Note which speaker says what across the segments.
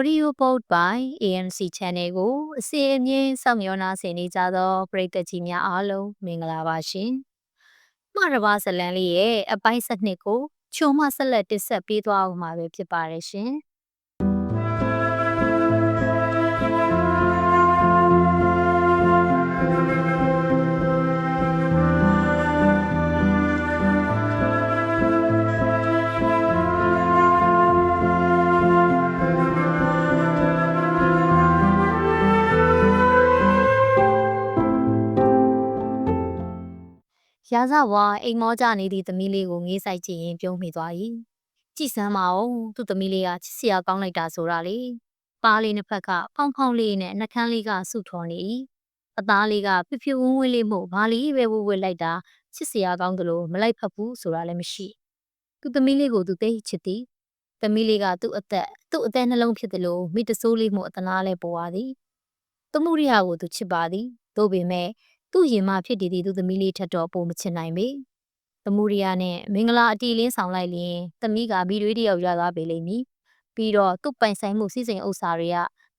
Speaker 1: Audio Boat by ANC Channel ကိုအစီအမြင့်စောင့်မျှော်နာဆင်နေကြသောပရိသတ်ကြီးများအားလုံးမင်္ဂလာပါရှင်။မှားတစ်ပါးဇလန်းလေးရဲ့အပိုင်းစနစ်ကိုချုံမဆက်လက်တင်ဆက်ပေးသွားအောင်မှာပဲဖြစ်ပါတယ်ရှင်။ ရာဇဝါအိမ်မောကြနေသည့်သမီးလေးကိုငေးဆိုင်ကြည့်ရင်ပြုံးမိသွား၏ကြည်စမ်းမအောင်သူ့သမီးလေးကချစ်စရာကောင်းလိုက်တာဆိုတာလေပါးလေးနှစ်ဖက်ကဖောင်းဖောင်းလေးနဲ့နှကန်းလေးကဆုထော်နေ၏အသားလေးကပြပြဝန်းဝန်းလေးမို့ဘာလေးပဲဝဝလိုက်တာချစ်စရာကောင်းသလိုမလိုက်ဖက်ဘူးဆိုတာလည်းမရှိသူ့သမီးလေးကိုသူသိချစ်သည်သမီးလေးကသူ့အသက်သူ့အသက်နှလုံးဖြစ်တယ်လို့မိတဆိုးလေးမို့အတနာလဲပေါ်ပါသည်သမှုရိယကိုသူချစ်ပါသည်သို့ပေမဲ့ သူ့ရင်မဖြစ်တည်သည့်သူသမီးလေးထက်တော့ပိုမချစ်နိုင်ပေ။သမုဒိယနဲ့မင်္ဂလာအတီလင်းဆောင်လိုက်လျင်သမီးကမိတွေတယောက်ရသွားပေလိမ့်မည်။ပြီးတော့သူ့ပိုင်ဆိုင်မှုစီစဉ်ဥစ္စာတွေက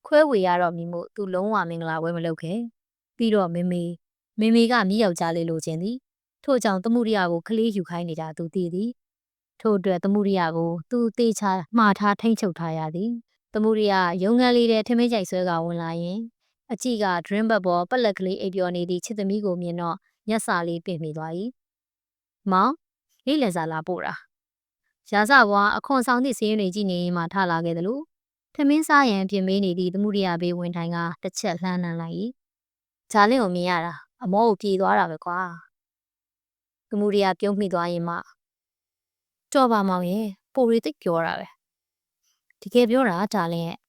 Speaker 1: ခွဲဝေရတော့မည်မို့သူလုံးဝမင်္ဂလာဝဲမလုပ်ခဲ့။ပြီးတော့မေမေမေမေကမိယောက်ျားလေးလိုချင်သည်။ထို့ကြောင့်သမုဒိယကိုခလေးယူခိုင်းနေတာသူသိသည်။ထို့အတွက်သမုဒိယကိုသူတေချာမှားထားထိမ့်ချုပ်ထားရသည်။သမုဒိယရုံငန်းလေးတဲ့ထမင်းကြိုက်ဆွဲကဝင်လာရင် အကြည့်က dream ဘတ်ပေါ်ပက်လက်ကလေးအိပ်ပျော်နေသည့်ချစ်သမီးကိုမြင်တော့မျက်စာလေးပင့်မိသွား၏။မောင်လေးလည်စာလာပို့တာ။ရာဇဘွားအခွန်ဆောင်သည့်စည်းရင်းတွေကြည့်နေရင်မှထလာခဲ့တယ်လို့ထမင်းစားရန်ပြင်မေးနေသည့်သမှုရိယဘေးဝင်ထိုင်ကတစ်ချက်လှမ်းနှံလိုက်၏။ဂျာလင်းကိုမြင်ရတာအမောကိုပြေးသွားတာပဲကွာ။သမှုရိယပြုံးမိသွားရင်မှတော်ပါမောင်ရဲ့ပိုရီသိပ်ပြောတာပဲ။တကယ်ပြောတာဂျာလင်းရဲ့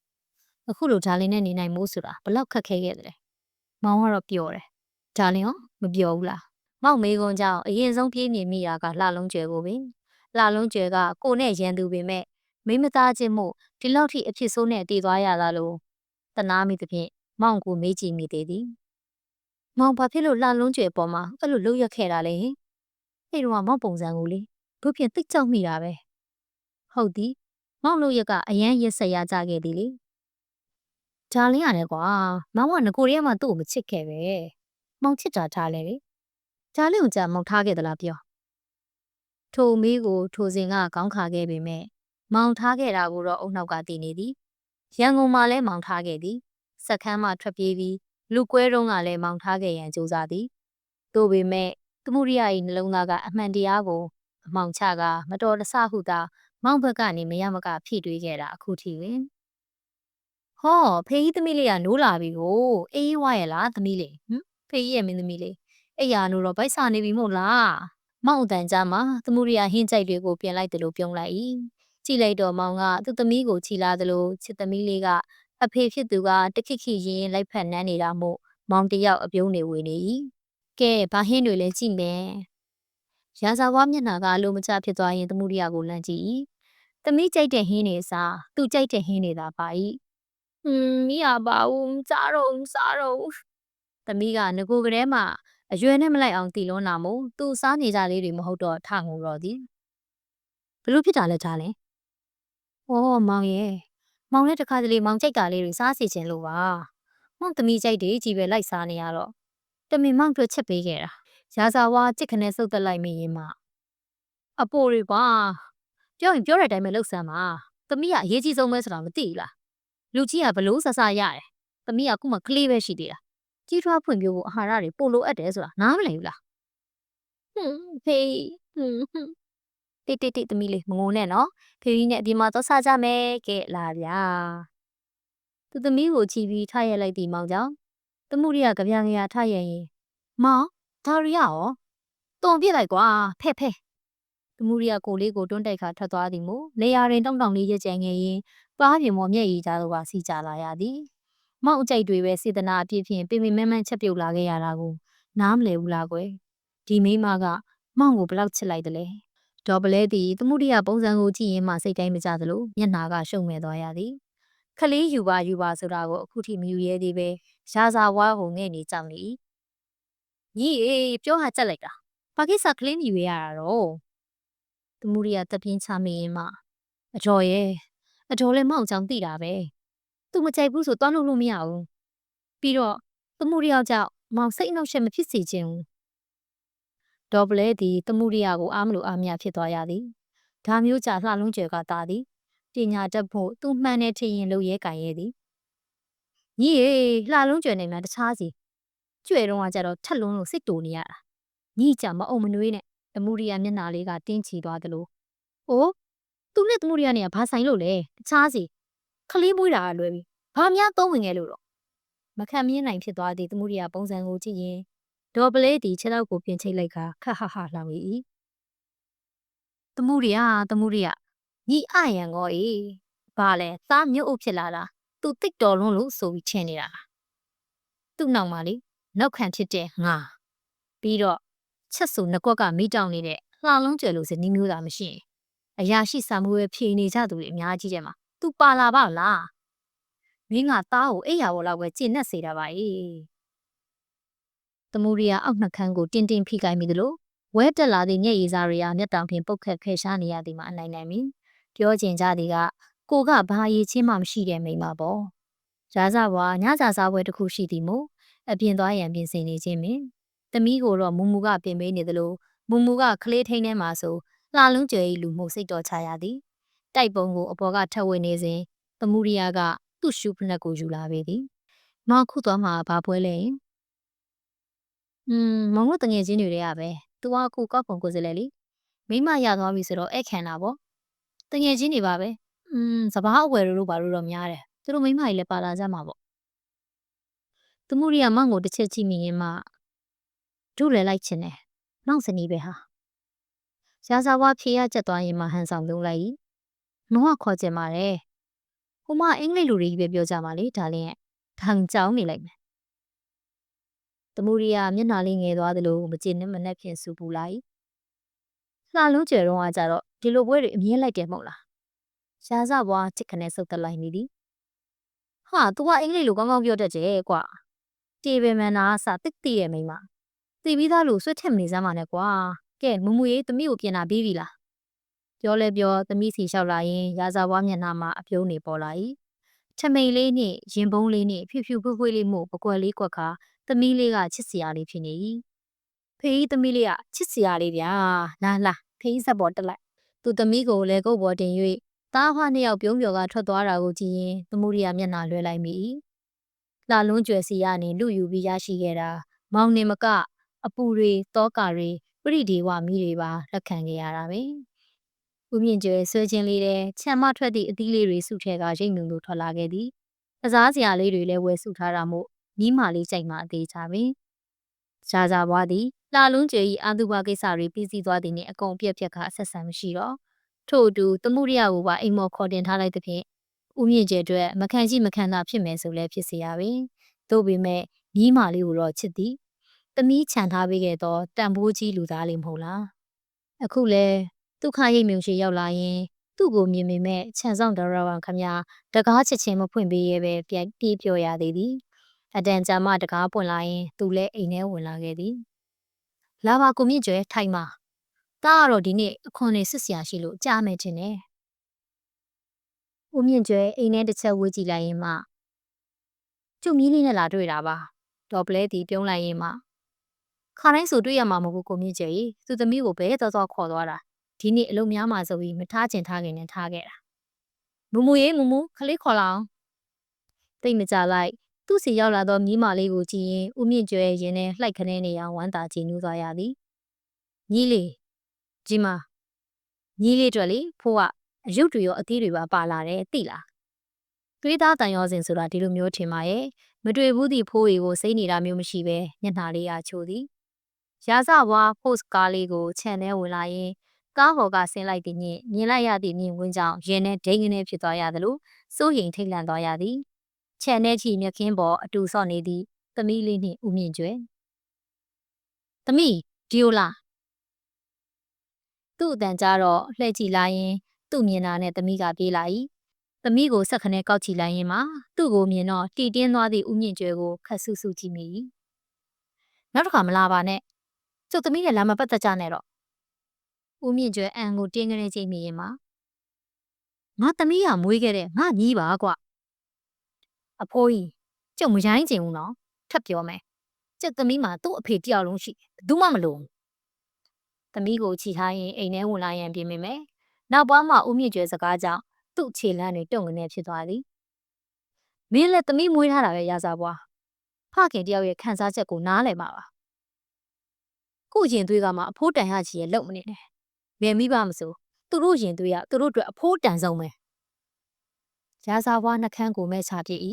Speaker 1: အခုလိုဂျာလင်းနဲ့နေနိုင်မို့ဆိုတာဘလောက်ခက်ခဲခဲ့တယ်။မောင်ကတော့ပြောတယ်။ဂျာလင်းရောမပြောဘူးလား။မောက်မေးခွန်းကြောင့်အရင်ဆုံးပြေးမြင်မိတာကလှလုံးကျယ်ကိုပဲ။လှလုံးကျယ်ကကိုနဲ့ရန်သူပေမဲ့မိမသားချင်းမို့ဒီလောက်ထိအဖြစ်ဆိုးနဲ့တည်သွားရတာလို့တနာမိသဖြင့်မောင်ကိုမေးကြည့်မိသေးသည်။မောင်ဘာဖြစ်လို့လှလုံးကျယ်ပေါ်မှာအဲ့လိုလှုပ်ရက်ခဲ့တာလဲ။အဲ့တော့မောင်ပုံစံကိုလေတို့ဖြင့်တိတ်ကြောက်မိတာပဲ။ဟုတ်သည်။မောင်လို့ရက်ကအရန်ရက်ဆက်ရကြခဲ့သည်လေ။ ဂျာလင်းရတယ်ကွာ။မောင်ကငကိုရဲမှသူ့ကိုမချစ်ခဲ့ပဲ။မောင်ချစ်တာထားလဲလေ။ဂျာလင်းကိုကြာမောင်ထားခဲ့သလားပြော။ထိုမီးကိုထိုစဉ်ကခေါင်းခါခဲ့ပေမဲ့မောင်ထားခဲ့တာကိုတော့အုံနောက်ကတည်နေသည်။ရန်ကုန်မှာလည်းမောင်ထားခဲ့သည်။စက်ခန်းမှထွက်ပြေးပြီးလူကွဲတုံးကလည်းမောင်ထားခဲ့ရန်ကြိုးစားသည်။သို့ပေမဲ့သမှုရိယ၏နှလုံးသားကအမှန်တရားကိုအမောင်ချကမတော်တဆဟုသာမောင်ဘက်ကနေမရမကဖြည့်တွေးခဲ့တာအခုထိပင်။ ဟောဖေးကြီးသမီးလေးကနိုးလာပြီကိုအေးဝါရဲ့လားသမီးလေးဟမ်ဖေးကြီးရဲ့မင်းသမီးလေးအဲ့ရနိုးတော့ဗိုက်စာနေပြီမို့လား။မောင်အတန်ကြားမှာသမှုရိယဟင်းကြိုက်တွေကိုပြင်လိုက်တယ်လို့ပြုံးလိုက်၏။ကြည့်လိုက်တော့မောင်ကသူ့သမီးကိုချီလာသလိုချစ်သမီးလေးကအဖေဖြစ်သူကတခိခိရင်ရင်လိုက်ဖက်နန်းနေတာမို့မောင်တယောက်အပြုံးနေဝေနေ၏။ကဲဘာဟင်းတွေလဲကြည့်မယ်။ရာဇာဝါမျက်နှာကအလိုမကျဖြစ်သွားရင်သမှုရိယကိုလန့်ကြည့်၏။သမီးကြိုက်တဲ့ဟင်းတွေစားသူကြိုက်တဲ့ဟင်းတွေသာပါ၏။ ဟွန်းမိရပါဦးစားတော့စားတော့သမီးကငကိုကလေးမှအရွယ်နဲ့မလိုက်အောင်တီလွန်းလာမို့သူစားနေကြလေးတွေမဟုတ်တော့ထငိုတော့သည်ဘလို့ဖြစ်တာလဲကြားလဲ။ဩမောင်ရဲ့မောင်လည်းတခါတလေမောင်ကြိုက်တာလေးတွေစားစီခြင်းလို့ပါ။မောင်သမီးကြိုက်တယ်ကြီးပဲလိုက်စားနေရတော့တမင်မောင်အတွက်ချက်ပေးခဲ့တာ။ရာဇာဝါကြစ်ခနဲ့စုပ်သက်လိုက်မိရင်မှအပိုတွေကွာပြောရင်ပြောတဲ့အတိုင်းပဲလှုပ်ဆမ်းပါ။သမီးကအရေးကြီးဆုံးပဲဆိုတာမသိဘူးလား။ လူကြီးကဘလို့ဆဆရတယ်။သမီးကခုမှကလေးပဲရှိသေးတာ။ကြီးထွားဖွံ့ဖြိုးဖို့အာဟာရတွေပိုလိုအပ်တယ်ဆိုတာနားမလည်ဘူးလား။ဟွန်းဖေးဟွန်းဟွန်းတိတ်တိတ်တိတ်သမီးလေးမငုံနဲ့နော်ဖေကြီးနဲ့အပြင်မှာသွားစားကြမယ်ကဲလာဗျာသူသမီးကိုချီပြီးထားရက်လိုက်သည်မောင်ကြောင့်တမှုရိယကြပြားကြထားရရင်မောင်ဒါရီယာရောတုံပြစ်လိုက်ကွာဖဲ့ဖဲ့ တမှုရိယကိုလေးကိုတွန်းတိုက်ခါထွက်သွားသည်မို့နေရာရင်တောင်းတောင်းလေးရက်ကြံငယ်ရင်ပါးပြင်မော်မျက်ရည်သားတို့ကစီးကြလာရသည်မောင်အကြိုက်တွေပဲစေတနာအပြည့်ဖြင့်ပင်ပင်မန်းမန်းချက်ပြုတ်လာခဲ့ရတာကိုနားမလည်ဘူးလားကွယ်ဒီမိမကမောင်ကိုဘလောက်ချစ်လိုက်တယ်လဲဒေါ်ပလဲသည်သမှုရိယပုံစံကိုကြည့်ရင်မှစိတ်တိုင်းမကြသလိုမျက်နှာကရှုံမဲ့သွားရသည်ခလေးယူပါယူပါဆိုတာကိုအခုထိမယူရဲသေးပဲရာဇာဝါကိုငဲ့နေကြောက်နေ၏ညီအေးပြောဟာကြက်လိုက်တာဘာကိစ္စကလေးယူရရတာတော့ သမှုရိယတပြင်းချမိရင်မှအတော်ရဲ့အတော်လည်းမောက်ချောင်သိတာပဲသူမကြိုက်ဘူးဆိုတွားလို့လို့မရဘူးပြီးတော့တမှုရယောက်ကြောင့်မောင်စိတ်အနှောက်အယှက်မဖြစ်စေချင်ဘူးဒေါ်ပလဲသည်တမှုရယောက်ကိုအားမလို့အားမရဖြစ်သွားရသည်ဒါမျိုးကြလှလုံးကျယ်ကတာသည်ပညာတတ်ဖို့သူမှန်တဲ့ထင်ရင်လုပ်ရဲကင်ရဲသည်ညီရေလှလုံးကျယ်နေမှတခြားစီကျွဲတော့ကကြတော့ထက်လုံးလို့စိတ်တူနေရတာညီကြမအုံမနွေးနဲ့ တမှုရယောက်မျက်နှာလေးကတင်းချီသွားသလိုအိုးသူနဲ့တမှုရယောက်နဲ့ကဘာဆိုင်လို့လဲတခြားစီခလေးမွေးတာကလွယ်ပြီဘာများသုံးဝင်ခဲ့လို့တော့မခံမြင်နိုင်ဖြစ်သွားသည့်တမှုရယောက်ပုံစံကိုကြည့်ရင်ဒေါ်ပလဲသည်ခြေထောက်ကိုပြင်ချိတ်လိုက်ခါခတ်ဟဟလှောင်၏တမှုရယောက်တမှုရယောက်ညီအယံကောအေးဘာလဲသားမြို့အုပ်ဖြစ်လာတာသူတိတ်တော်လုံးလို့ဆိုပြီးထင်နေတာသူ့နောက်မှာလေနောက်ခံဖြစ်တဲ့ငါပြီးတော့ ချက်စုံနှကွက်ကမိတောင်နေတဲ့လှလုံးကျယ်လို့စနီးမျိုးသာမရှိရင်အရာရှိစာမှုပဲဖြေနေကြသူတွေအများကြီးတဲ့မှာ तू ပါလာပါလားမင်းကသားကိုအိယာဘောလောက်ပဲကျင့်နဲ့စေတာပါအေးသမူရီယာအောက်နှခမ်းကိုတင်းတင်းဖိကိုင်းမိသလိုဝဲတက်လာသည့်မျက်ရည်စားတွေကမျက်တောင်ဖြင့်ပုတ်ခတ်ခဲရှားနေရသည်မှာအနိုင်နိုင်မီပြောကျင်ကြသည်ကကိုကဘာရည်ချင်းမှမရှိတဲ့မိန်းမပေါ့ရာဇဘွားညစာစားပွဲတစ်ခုရှိသည်မို့အပြင်သွားရန်ပြင်ဆင်နေခြင်းပင် သမီးကိုတော့မူမူကပြင်ပေးနေသလိုမူမူကကလေးထိန်ထဲမှာဆိုလှလုံးကြွယ်လူမှုစိတ်တော်ချရသည်တိုက်ပုံကိုအပေါ်ကထပ်ဝင်နေစဉ်သမုဒိယကသူ့ရှုဖနက်ကိုယူလာပေသည်မောင်ခုသွားမှာဘာပွဲလဲဟွန်းမောင်တို့တငယ်ချင်းတွေတည်းရပဲသူကခုကောက်ပုံကိုစလဲလीမိမရသွားပြီဆိုတော့အဲ့ခံတာပေါ့တငယ်ချင်းတွေပါပဲอืมစဘာအဝယ်တို့ဘာလို့တော့များတယ်သူတို့မိမကြီးလည်းပါလာကြမှာပေါ့သမုဒိယမောင်ကိုတစ်ချက်ကြည့်မိရင်မှ တို့လည်းလိုက်ချင်တယ်နောက်စနီးပဲဟာရာဇဝါဖြေရကျက်သွားရင်မှဟန်ဆောင်သုံးလိုက်။မောကခေါ်ကြပါတယ်။ဟိုမအင်္ဂလိပ်လူတွေကြီးပဲပြောကြပါလေဒါလင်းရဲ့ထောင်ကြောင်းနေလိုက်မယ်။သမူရီယာမျက်နှာလေးငယ်သွားသလိုမကျေနပ်မနှက်ဖြင့်စူပူလိုက်။လှလုံးကျယ်တော့ကကြတော့ဒီလိုပွဲတွေအမြင်လိုက်တယ်မဟုတ်လား။ရာဇဘွားချစ်ခနဲ့စုပ်တက်လိုက်နေသည်။ဟာ तू ကအင်္ဂလိပ်လိုကောင်းကောင်းပြောတတ်တယ်ကွာ။တေဘယ်မန်နာအစတစ်တည်ရဲ့မိမ။ တည်ပြီးသားလို့ဆွတ်ထက်မနေစမ်းပါနဲ့ကွာ။ကဲမူမူရေးသမီးကိုပြင်လာပြီးပြီလား။ပြောလဲပြောသမီးစီလျှောက်လာရင်ရာဇဘွားမျက်နှာမှာအပြုံးနေပေါ်လာ၏။ထမိန်လေးနဲ့ရင်ပုံးလေးနဲ့ဖြူဖြူဖွေးဖွေးလေးမို့ပကွက်လေးကွက်ခါသမီးလေးကချစ်စရာလေးဖြစ်နေ၏။ဖေးကြီးသမီးလေးကချစ်စရာလေးဗျာ။လာလာဖေးကြီးဇက်ပေါ်တက်လိုက်။သူသမီးကိုလည်းကုတ်ပေါ်တင်၍သားဖွားနှစ်ယောက်ပြုံးပြော်ကထွက်သွားတာကိုကြည့်ရင်သမုဒိယမျက်နှာလွှဲလိုက်မိ၏။လာလုံးကျွယ်စီကနေလူယူပြီးရရှိခဲ့တာမောင်နေမက အပူတွေတောကာတွေပရိဒီဝမီးတွေပါလက်ခံခဲ့ရတာပဲ။ဦးမြင့်ကျွယ်ဆွဲချင်းလေးတဲ့ခြံမထွက်သည့်အသီးလေးတွေစုထဲကရိတ်နုံလိုထွက်လာခဲ့သည်။ကစားစရာလေးတွေလည်းဝယ်စုထားတာမို့နီးမာလေးကြိုက်မှအသေးချပဲ။ရှားစားဘွားသည်လာလုံးကျွယ်ဤအာသူဘကိစ္စတွေပြီးစီးသွားသည်နှင့်အကုန်ပြက်ပြက်ခါဆက်ဆံမရှိတော့ထို့အတူတမှုရိယကိုပါအိမ်မော်ခေါ်တင်ထားလိုက်သဖြင့်ဦးမြင့်ကျဲအတွက်မခံရှိမခံသာဖြစ်မယ်ဆိုလည်းဖြစ်စေရပင်သို့ပေမဲ့ညီးမာလေးကိုတော့ချစ်သည် သမီးခြံထားပေးခဲ့တော့တန်ဖိုးကြီးလူသားလေးမဟုတ်လားအခုလဲဒုက္ခရိပ်မြုံရှိရောက်လာရင်သူ့ကိုမြင်မိမဲ့ခြံဆောင်ဒရဝံခမတကားချစ်ချင်းမဖွင့်ပေးရဲပဲပြန်ပြေးပြောရသေးသည်အတန်ကြာမှတကားပွင့်လာရင်သူလည်းအိမ်ထဲဝင်လာခဲ့သည်လာပါကိုမြင့်ကျွဲထိုင်ပါတားကတော့ဒီနေ့အခွန်နေစစ်စရာရှိလို့ကြားမယ်ထင်တယ်ဦးမြင့်ကျွဲအိမ်ထဲတစ်ချက်ဝေးကြည့်လိုက်ရင်မှကျုပ်မီးလေးနဲ့လာတွေ့တာပါဒေါ်ပလဲတီပြုံးလိုက်ရင်မှ ခါတိုင်းဆိုတွေ့ရမှာမဟုတ်ဘူးကိုမြင့်ကျဲကြီးသူသမီးကိုဘဲတော်တော်ခေါ်သွားတာဒီနေ့အလုံးများမှာဆိုပြီးမထားချင်ထားခင်နဲ့ထားခဲ့တာမူမူရေးမူမူခလေးခေါ်လာအောင်တိတ်မကြလိုက်သူ့စီရောက်လာသောမြီးမာလေးကိုကြည့်ရင်ဦးမြင့်ကျွဲရင်နဲ့လှိုက်ခနဲနေအောင်ဝမ်းသာကြည်နူးသွားရသည်ညီလေးကြီးမညီလေးတို့လေဖိုးကအယုတ်တွေရောအသီးတွေပါပါလာတယ်သိလားသွေးသားတန်ရောစင်ဆိုတာဒီလိုမျိုးထင်ပါရဲ့မတွေ့ဘူးသည့်ဖိုးတွေကိုစိတ်နေတာမျိုးမရှိပဲမျက်နှာလေးအားချိုးသည် ရာဇဝါ post ကားလေးကိုခြံထဲဝင်လာရင်ကားပေါ်ကဆင်းလိုက်သည်ညင်မြင်လိုက်ရသည့်မြင်ကွင်းကြောင့်ရင်နဲ့ဒိန်ကနေဖြစ်သွားရသလိုစိုးရိမ်ထိတ်လန့်သွားရသည်ခြံထဲချီမြက်ခင်းပေါ်အတူဆော့နေသည့်သမီးလေးနှင့်ဦးမြင့်ကျွဲသမီးဒီယိုလာသူ့အတန်ကြတော့လှည့်ကြည့်လာရင် သူ့မြင်တာနဲ့သမီးကပြေးလာ၏သမီးကိုဆက်ခနဲကောက်ချီလိုက်ရင်မှသူ့ကိုမြင်တော့တီတင်းသွားသည့်ဦးမြင့်ကျွဲကိုခတ်ဆူဆူကြည့်မိ၏နောက်တစ်ခါမလာပါနဲ့ ကျုပ်သမီးနဲ့လာမပတ်သက်ကြနဲ့တော့ဦးမြင့်ကျွဲအန်ကိုတင်းကနေချိန်မိရင်မှငါသမီးကမွေးခဲ့တဲ့ငါညီးပါကွအဖိုးကြီးကျုပ်မရိုင်းချင်ဘူးနော်ထပ်ပြောမယ်ကျုပ်သမီးမှာသူ့အဖေတယောက်လုံးရှိတယ်ဘယ်သူမှမလို့သမီးကိုချီထားရင်အိမ်ထဲဝင်လာရင်ပြင်မိမယ်နောက်ပွားမှာဦးမြင့်ကျွဲစကားကြောင့်သူ့ခြေလမ်းတွေတုံကနေဖြစ်သွားသည်မင်းလည်းသမီးမွေးထားတာပဲရာဇာဘွားဖခင်တယောက်ရဲ့ခံစားချက်ကိုနားလည်မှာပါ ကိုရင်သွေးကမှအဖိုးတန်ရချီရဲ့လုံမနေနဲ့ဘယ်မိပါမစိုးသူတို့ရင်သွေးကသူတို့အတွက်အဖိုးတန်ဆုံးပဲရာဇာဘွားနှကန်းကိုမဲ့ချပြစ်၏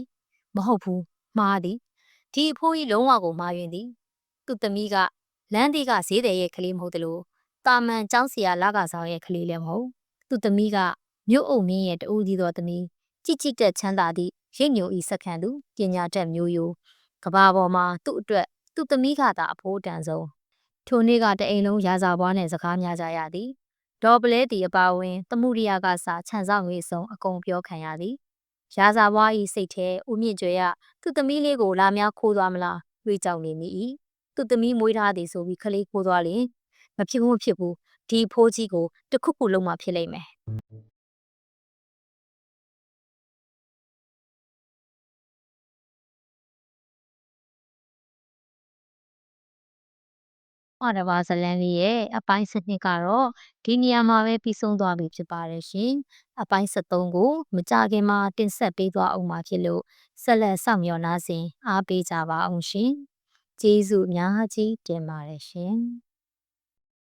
Speaker 1: မဟုတ်ဘူးမှားသည်ဒီအဖိုးကြီးလုံးဝကိုမှားယွင်းသည်သူ့သမီးကလမ်းသေးကဈေးတယ်ရဲ့ကလေးမဟုတ်သလိုတာမန်ကျောင်းဆရာလကဆောင်ရဲ့ကလေးလည်းမဟုတ်သူ့သမီးကမြို့အုပ်မင်းရဲ့တူဦးကြီးတော်သမီးကြည်ကြည်တက်ချမ်းသာသည့်ရိတ်ညိုဤစက္ကန့်သူပညာတတ်မျိုးရိုးကဘာပေါ်မှာသူ့အတွက်သူ့သမီးကသာအဖိုးတန်ဆုံး ထိုနေ့ကတအိမ်လုံးရာဇာပွားနဲ့စကားများကြရသည်ဒေါ်ပလဲတီအပါဝင်သမှုရိယကစာခြံစောက်ငွေဆုံးအကုန်ပြောခံရသည်ရာဇာပွားဤစိတ်ထဲဦးမြင့်ကျွဲရသူ့သမီးလေးကိုလာများခိုးသွားမလားတွေးကြောက်နေမိ၏သူ့သမီးမွေးထားသည်ဆိုပြီးခလေးခိုးသွားလင်မဖြစ်ဘူးမဖြစ်ဘူးဒီဖိုးကြီးကိုတခုခုလုံးမှဖြစ်လိမ့်မယ် ဟောတဘာဇလန်လေးရဲ့အပိုင်းစနစ်ကတော့ဒီနေရာမှာပဲပြီးဆုံးသွားပြီဖြစ်ပါတယ်ရှင်။အပိုင်း73ကိုမကြခင်မှာတင်ဆက်ပေးသွားအောင်မှာဖြစ်လို့ဆက်လက်စောင့်မျှော်နှားစဉ်အားပေးကြပါအောင်ရှင်။ကျေးဇူးအများကြီးတင်ပါတယ်ရှင်။